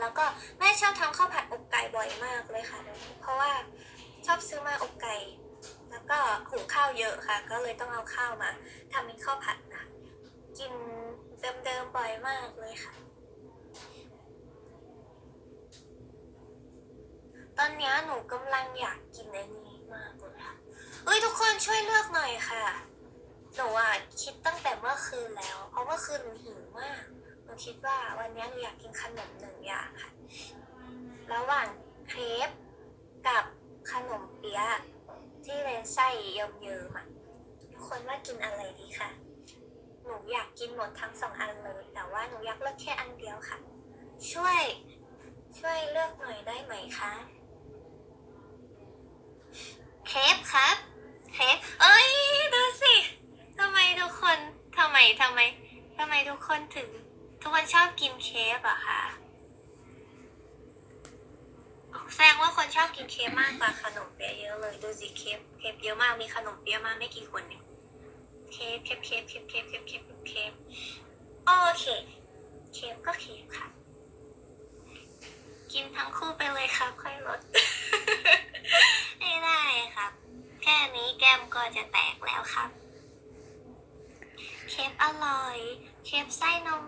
แล้วก็แม่ชอบทำข้าวผัดอกไก่บ่อยมากเลยค่ะ เพราะว่าชอบซื้อมาอกไก่ แล้วก็หุงข้าวเยอะค่ะ ก็เลยต้องเอาข้าวมาทำเป็นข้าวผัดนะกินเดิมๆบ่อยมากเลยค่ะ ตอนนี้หนูกำลังอยากกินอันนี้มากเลยค่ะเอ้ยทุกคนช่วยเลือกหน่อยค่ะ หนูอะคิดตั้งแต่เมื่อคืนแล้ว เพราะเมื่อคืนหนูหิวมาก นูคิดว่าวันนี้หนูอยากกินขนมหนึ่งอย่างค่ะ ระหว่างเครปกับขนมเปี๊ยะที่เป็นไส้เยิ้มๆอะทุกคนว่ากินอะไรดีคะหนูอยากกินหมดทั้งสองอันเลย แต่ว่าหนูอยากเลือกแค่อันเดียวค่ะ ช่วย ช่วยเลือกหน่อยได้ไหมคะเครปครับเครปเอ้ยดูสิทำไมทุกคนทำไมทำไมทำไมทุกคนถึง ทุกคนชอบกินเครปอะคะแสดงว่าคนชอบกินเครปมากกว่าขนมเปี๊ยะเยอะเลย ดูสิเครปเครปเยอะมากมีขนมเปี๊ยะมาไม่กี่คนเนี่ยเครปเครปเครปเครปเครปเครปเครปเครปโอเคเครปก็เครปค่ะ กินทั้งคู่ไปเลยครับ ค่อยลดไม่ได้ครับ แค่นี้แก้มก็จะแตกแล้วครับ เคปอร่อย เคปไส้นม